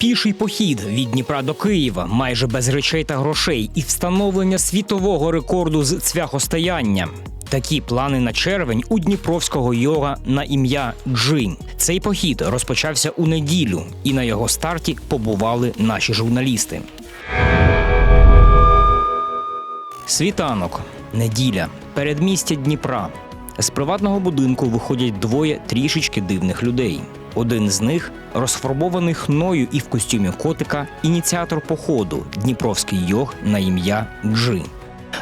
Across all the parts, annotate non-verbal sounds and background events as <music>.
Піший похід від Дніпра до Києва майже без речей та грошей і встановлення світового рекорду з цвяхостояння. Такі плани на червень у дніпровського йога на ім'я Джин. Цей похід розпочався у неділю, і на його старті побували наші журналісти. Світанок, неділя, передмістя Дніпра. З приватного будинку виходять двоє трішечки дивних людей. Один з них розфарбований хною і в костюмі котика, ініціатор походу Дніпровський йог на ім'я Джи.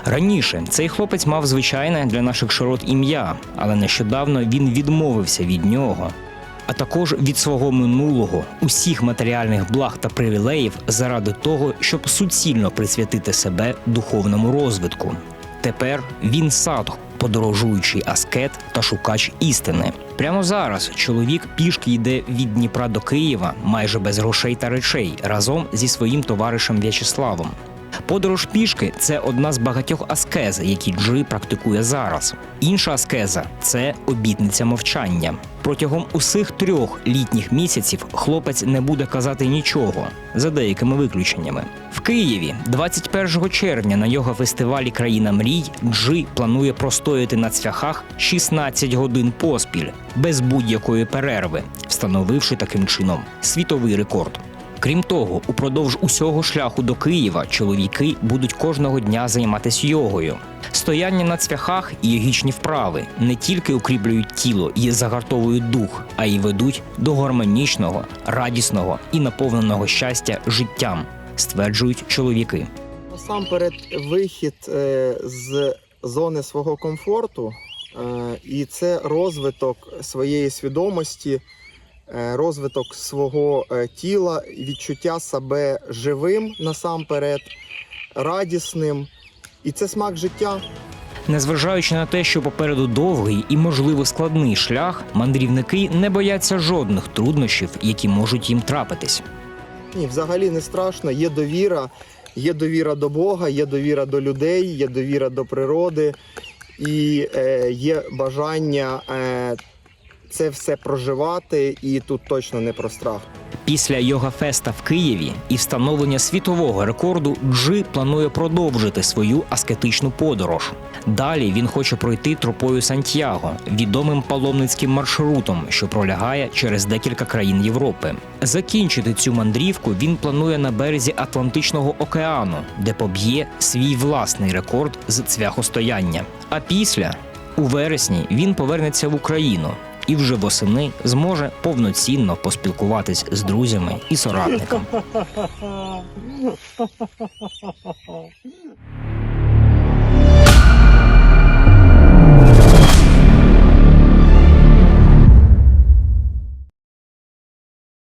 Раніше цей хлопець мав звичайне для наших широт ім'я, але нещодавно він відмовився від нього, а також від свого минулого, усіх матеріальних благ та привілеїв заради того, щоб суцільно присвятити себе духовному розвитку. Тепер він садх, подорожуючий аскет та шукач істини. Прямо зараз чоловік пішки йде від Дніпра до Києва майже без грошей та речей разом зі своїм товаришем В'ячеславом. Подорож пішки це одна з багатьох аскез, які Джи практикує зараз. Інша аскеза це обітниця мовчання. Протягом усіх трьох літніх місяців хлопець не буде казати нічого, за деякими виключеннями. В Києві 21 червня на його фестивалі Країна мрій Джи планує простояти на цвяхах 16 годин поспіль без будь-якої перерви, встановивши таким чином світовий рекорд. Крім того, упродовж усього шляху до Києва чоловіки будуть кожного дня займатися йогою. Стояння на цвяхах і йогічні вправи не тільки укріплюють тіло і загартовують дух, а й ведуть до гармонічного, радісного і наповненого щастя життям, стверджують чоловіки. Насамперед, вихід е, з зони свого комфорту, е, і це розвиток своєї свідомості, розвиток свого е, тіла, відчуття себе живим насамперед, радісним. І це смак життя. Незважаючи на те, що попереду довгий і можливо складний шлях, мандрівники не бояться жодних труднощів, які можуть їм трапитись. Ні, взагалі не страшно. Є довіра, є довіра до Бога, є довіра до людей, є довіра до природи і е, є бажання е, це все проживати, і тут точно не про страх. Після йога-феста в Києві і встановлення світового рекорду Джи планує продовжити свою аскетичну подорож. Далі він хоче пройти тропою Сантьяго, відомим паломницьким маршрутом, що пролягає через декілька країн Європи. Закінчити цю мандрівку він планує на березі Атлантичного океану, де поб'є свій власний рекорд з цвяхостояння. А після у вересні він повернеться в Україну і вже восени зможе повноцінно поспілкуватись з друзями і соратниками. <laughs>